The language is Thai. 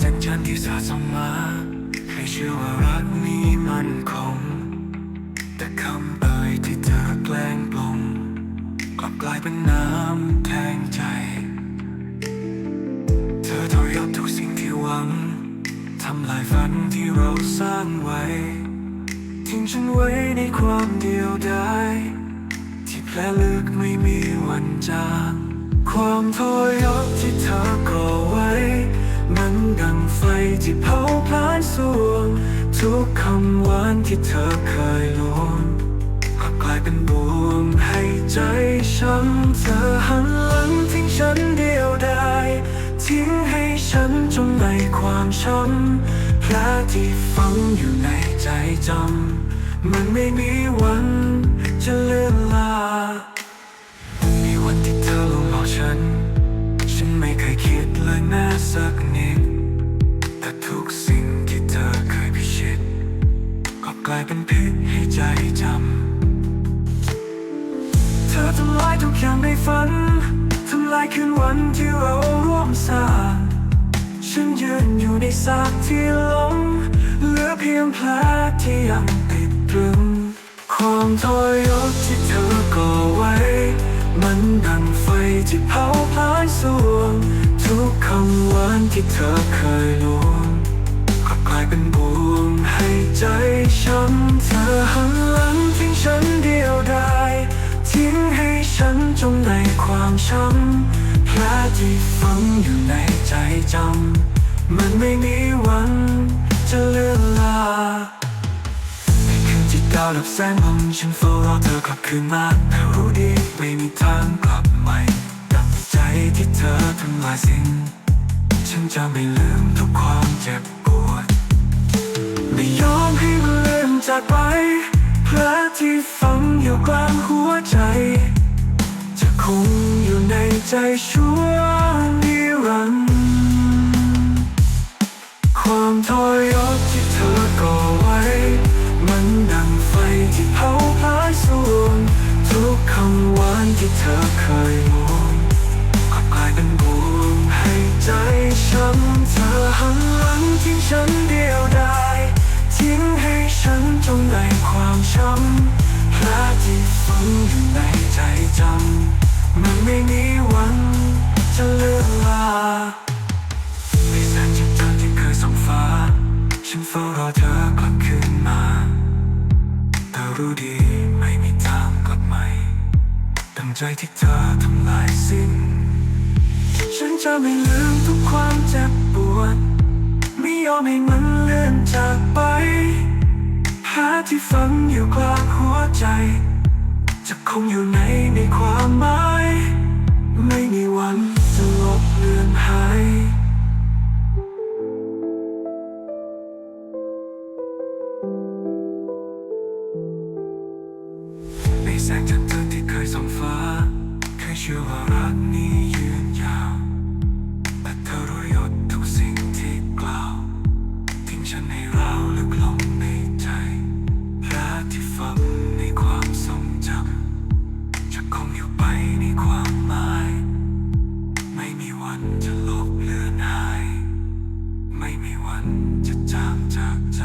สะสมมา ให้เชื่อว่ารักนี้มันคง แต่คำเอ่ยที่เธอแกล้งปลงกลับกลายเป็นน้ำแทงใจ เธอทรยศทุกสิ่งที่หวังทำลายฝันที่เราสร้างไว้ ทิ้งฉันไว้ในความเดียวดายที่แผลลึกไม่มีวันจางความทรยศที่เธอก่อไว้ ไฟที่เผาพลานสวง ทุกคำหวานที่เธอเคยลวงกลับกลายเป็นบวมให้ใจช้ำเธอหันหลังทิ้งฉันเดียวดายทิ้งให้ฉันจมในความช้ำแผลที่ฝังอยู่ในใจจำมันไม่มีวันจะเลือนลามี เป็นพิษให้ใจจำ เธอทำลายทุกอย่างในฝัน ทำลายคืนวันที่เราร่วมสร้างฉันยืนอยู่ในซากที่ล้มเหลือเพียงแผลที่ยังติดตรึง ความทรยศที่เธอก่อไว้ มันดังไฟที่เผาพลายสวง ทุกคำหวานที่เธอเคยลวงายเป็นบวมให้ใจช้ำเธอหันหลังทิ้งฉันเดียวดายทิ้งให้ฉันจมในความช้ำแผลที่ฝังอยู่ในใจจำมันไม่มีวันจะเลือนลาคืนที่ดาวดับแสงลงฉันเฝ้ารอเธอกลับคืนมาแต่รู้ดีไม่มีทางกลับใหม่ดังใจที่เธอทำลายสิ้นฉันจะไม่ลืมทุกความเจ็บ ยอมให้มันลืมจากไปแผลที่ฝังอยู่กลางหัวใจ จะคงอยู่ในใจชั่วนิรันดร์ความทรยศที่เธอก่อไว้ มันดังไฟที่เผาพลายสวงทุกคำหวานที่เธอเคยมองกลับกลายเป็นบวมให้ใจช้ำเธอหันหลังทิ้งฉัน ในความช้ำแผลที่ฝังอยู่ในใจจำมันไม่มีวันจะเลือนลาไม่แสนจากเธอที่เคยส่องฟ้า ฉันเฝ้ารอเธอกลับคืนมา แต่รู้ดีไม่มีทางกลับใหม่ดังใจที่เธอทำลายสิ้น ฉันจะไม่ลืมทุกความเจ็บปวด ไม่ยอมให้มันเลื่อนจากไปาที่ฝังอยู่กลางหัวใจ จะคงอยู่ในในความหมาย ไม่มีวันจะลบเลือนหายในแสงจันทร์ันจะจางจากใจ